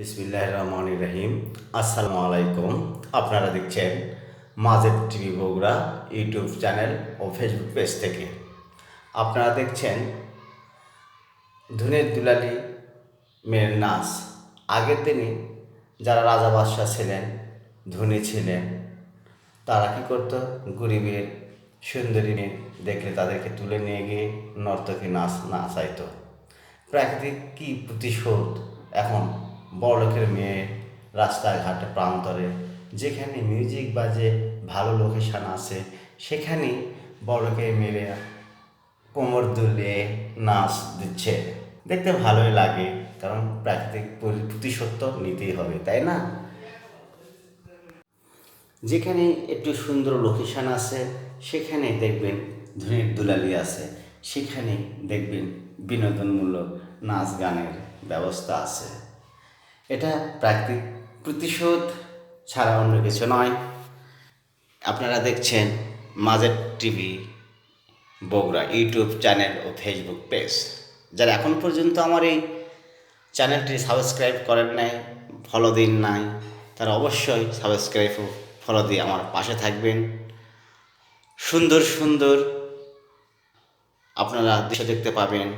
বিসমিল্লাহ রহমান রহিম। আসসালামু আলাইকুম আপনারা দেখছেন Majed TV Bogura YouTube channel ও ফেসবুক পেজ থেকে। আপনারা দেখছেন ধুনের দুলালি, মেয়ের নাচ। আগের দিনে যারা রাজা বাদশাহ ছিলেন, ধনী ছিলেন, তারা কী করতো? গরিবের সুন্দরী মেয়ে দেখলে তাদেরকে তুলে নিয়ে গিয়ে নর্তকী নাচ, নাচাইতো। প্রাকৃতিক কী প্রতিশোধ এখন? বড়লোকের মেয়ে রাস্তাঘাটে প্রান্তরে, যেখানে মিউজিক বাজে, ভালো লোকেশান আছে সেখানে বড়লোকের মেয়েরা কোমর দুলে নাচ দিচ্ছে। দেখতে ভালোই লাগে, কারণ প্রাকৃতিক পরি- প্রতিশোধ নিতেই হবে, তাই না? যেখানে একটু সুন্দর লোকেশান আছে, সেখানে দেখবেন ধনীর দুলালি আছে, সেখানে দেখবেন বিনোদনমূলক নাচ গানের ব্যবস্থা আছে। এটা প্রাকৃতিক প্রতিশোধ ছাড়া অন্য কিছু নয়। আপনারা দেখছেন Majed TV Bogura YouTube channel ও ফেসবুক পেজ। যারা এখন পর্যন্ত আমার এই চ্যানেলটি সাবস্ক্রাইব করেন নাই ফলো দিন নাই, তারা অবশ্যই সাবস্ক্রাইব ও ফলো দিয়ে আমার পাশে থাকবেন। সুন্দর সুন্দর আপনারা দৃশ্য দেখতে পাবেন,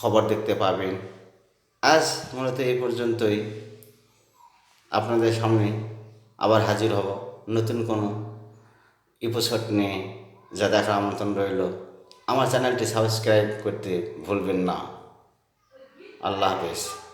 খবর দেখতে পাবেন আজ মূলত এই পর্যন্তই। আপনাদের সামনে আবার হাজির হব নতুন কোনো এপিসোড নিয়ে। যা দেখার আমন্ত্রণ রইল। আমার চ্যানেলটি সাবস্ক্রাইব করতে ভুলবেন না। আল্লাহ হাফেজ।